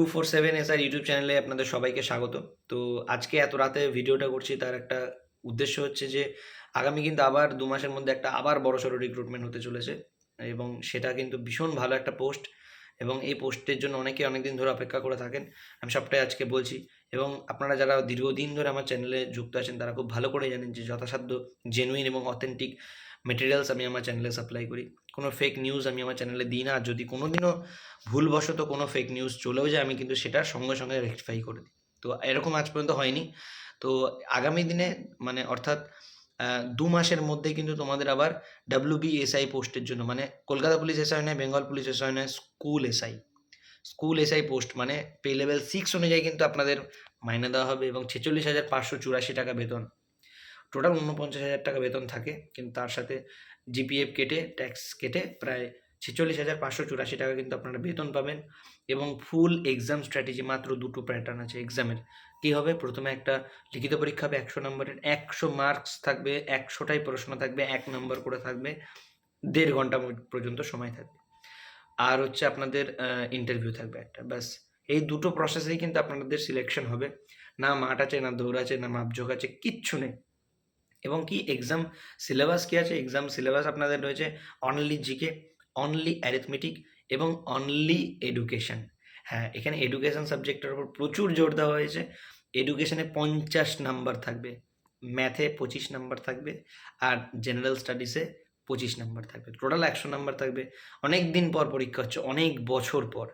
Two four seven S R YouTube চ্যানেলে আপনাদের সবাইকে স্বাগত। তো আজকে এত রাতে ভিডিওটা করছি, তার একটা উদ্দেশ্য হচ্ছে যে, আগামী কিন্তু আবার দু মাসের মধ্যে একটা আবার বড় সড়ো রিক্রুটমেন্ট হতে চলেছে এবং সেটা কিন্তু ভীষণ ভালো একটা পোস্ট এবং এই পোস্টের জন্য অনেকে অনেকদিন ধরে অপেক্ষা করে থাকেন। আমি সবটাই আজকে বলছি এবং আপনারা যারা দীর্ঘদিন ধরে আমার চ্যানেলে যুক্ত আছেন, তারা খুব ভালো করে জানেন যে যথাসাধ্য জেনুইন এবং অথেন্টিক মেটেরিয়ালস আমি আমার চ্যানেলে সাপ্লাই করি। কোনো ফেক নিউজ আমি আমার চ্যানেলে দিই না। যদি কোনো দিনও ভুলবশত কোনো ফেক নিউজ চলেও যায়, আমি কিন্তু সেটা সঙ্গে সঙ্গে রেকটিফাই করে দিই। তো এরকম আজ পর্যন্ত হয়নি। তো আগামী দিনে মানে অর্থাৎ দু মাসের মধ্যে কিন্তু তোমাদের আবার ডাব্লিউবিএসআই পোস্টের জন্য মানে কলকাতা পুলিশ এসআই নয়, বেঙ্গল পুলিশ এসআই নয় school SI school SI post মানে পে লেভেল সিক্স অনুযায়ী কিন্তু আপনাদের মাইনে দেওয়া হবে এবং ছেচল্লিশ হাজার পাঁচশো চুরাশি টাকা বেতন। টোটাল উনপঞ্চাশ হাজার টাকা বেতন থাকে, কিন্তু তার সাথে জিপিএফ কেটে ট্যাক্স কেটে প্রায় ছেচল্লিশ হাজার পাঁচশো চুরাশি টাকা কিন্তু আপনারা বেতন পাবেন এবং ফুল এক্সাম স্ট্র্যাটেজি মাত্র দুটো প্যাটার্ন আছে এক্সামের কী হবে? প্রথমে একটা লিখিত পরীক্ষা হবে একশো নম্বরের, একশো মার্কস থাকবে, একশোটাই প্রশ্ন থাকবে, এক নম্বর করে থাকবে, দেড় ঘণ্টা পর্যন্ত সময় থাকবে। আর হচ্ছে আপনাদের ইন্টারভিউ থাকবে একটা, ব্যাস। এই দুটো প্রসেসেই কিন্তু আপনাদের সিলেকশন হবে। না মাঠ আছে, না দৌড় আছে, না মাপঝোঁক আছে, কিচ্ছু নেই। এবং কি এক্সাম সিলেবাস কি আছে? এক্সাম সিলেবাস আপনাদের রয়েছে অনলি জিকে অনলি অ্যারিথমেটিক এবং অনলি এডুকেশন হ্যাঁ এখানে এডুকেশন সাবজেক্টের উপর প্রচুর জোর দেওয়া হয়েছে। এডুকেশনে পঞ্চাশ নাম্বার থাকবে ম্যাথে পঁচিশ নাম্বার থাকবে আর জেনারেল স্টাডিসে পঁচিশ নাম্বার থাকবে। টোটাল একশো নাম্বার থাকবে। অনেক দিন পর পরীক্ষা হচ্ছে, অনেক বছর পর।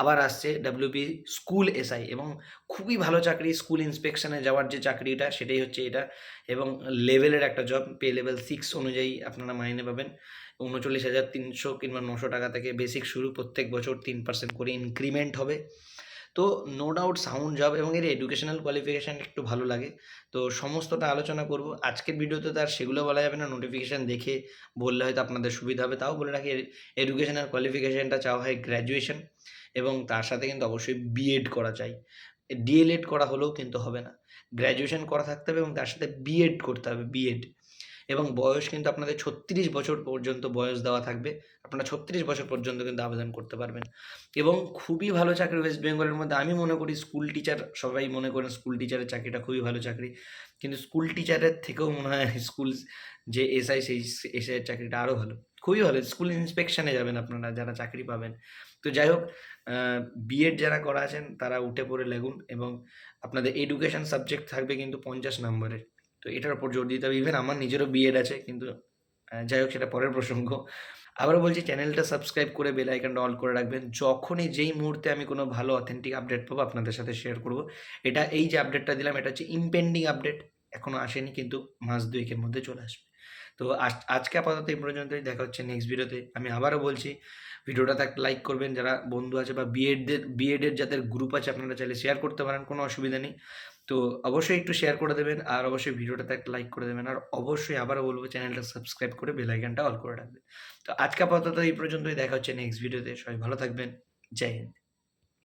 আবার আসছে ডাব্লিউবি স্কুল এসআই এবং খুবই ভালো চাকরি স্কুল ইন্সপেকশানে যাওয়ার যে চাকরিটা সেটাই হচ্ছে এটা এবং লেভেলের একটা জব পে লেভেল সিক্স অনুযায়ী আপনারা মাইনে পাবেন। উনচল্লিশ হাজার তিনশো কিংবা নশো টাকা থেকে বেসিক শুরু প্রত্যেক বছর তিন পার্সেন্ট করে ইনক্রিমেন্ট হবে। তো নো ডাউট সাউন্ড জব এবং এর এডুকেশনাল কোয়ালিফিকেশান একটু ভালো লাগে। তো সমস্তটা আলোচনা করব। আজকের ভিডিওতে তার সেগুলো বলা যাবে না। নোটিফিকেশান দেখে বললে হয়তো আপনাদের সুবিধা হবে। তাও বলে রাখি এডুকেশনাল কোয়ালিফিকেশানটা চাওয়া হয় গ্র্যাজুয়েশন এবং তার সাথে কিন্তু অবশ্যই বিএড করা চাই। ডিএলএড করা হলেও কিন্তু হবে না। গ্র্যাজুয়েশন করা থাকতে হবে এবং তার সাথে বিএড করতে হবে। বিএড এবং বয়স কিন্তু আপনাদের ছত্রিশ বছর পর্যন্ত বয়স দেওয়া থাকবে। আপনারা ছত্রিশ বছর পর্যন্ত কিন্তু আবেদন করতে পারবেন। এবং খুবই ভালো চাকরি ওয়েস্ট বেঙ্গলের মধ্যে আমি মনে করি স্কুল টিচার সবাই মনে করেন স্কুল টিচারের চাকরিটা খুবই ভালো চাকরি। কিন্তু স্কুল টিচারের থেকেও মনে হয় স্কুল যে এসআই সেই এসআইয়ের চাকরিটা আরও ভালো। খুবই ভালো। স্কুল ইন্সপেকশনে যাবেন আপনারা, যারা চাকরি পাবেন। তো যাই হোক বিএড যারা করা আছেন, তারা উঠে পড়ে লাগুন এবং আপনাদের এডুকেশন সাবজেক্ট থাকবে কিন্তু পঞ্চাশ নম্বরের। তো এটার উপর জোর দিতে হবে। ইভেন আমার নিজেরও বিএড আছে, কিন্তু যাই হোক, সেটা পরের প্রসঙ্গ। আবারও বলছি, চ্যানেলটা সাবস্ক্রাইব করে বেল আইকনটা অল করে রাখবেন। যখনই যেই মুহূর্তে আমি কোনো ভালো অথেন্টিক আপডেট পাবো, আপনাদের সাথে শেয়ার করব। এটা, এই যে আপডেটটা দিলাম, এটা হচ্ছে ইম্পেন্ডিং আপডেট এখনও আসেনি, কিন্তু মাস দুয়েকের মধ্যে চলে আসবে। তো আজ- আজকে আপাতত এই পর্যন্তই, দেখা হচ্ছে নেক্সট ভিডিওতে আমি আবারও বলছি, ভিডিওটাতে একটা লাইক করবেন, যারা বন্ধু আছে বা বিএডদের বিএডের যাদের গ্রুপ আছে, আপনারা চাইলে শেয়ার করতে পারেন, কোনো অসুবিধা নেই। তো অবশ্যই একটু শেয়ার করে দেবেন, আর অবশ্যই ভিডিওটাতে একটা লাইক করে দেবেন, আর অবশ্যই আবারও বলব চ্যানেলটা সাবস্ক্রাইব করে বেল আইকনটা অল করে রাখবেন। তো আজকে আপাতত এই পর্যন্তই, দেখা হচ্ছে নেক্সট ভিডিওতে সবাই ভালো থাকবেন। জয় হিন্দ।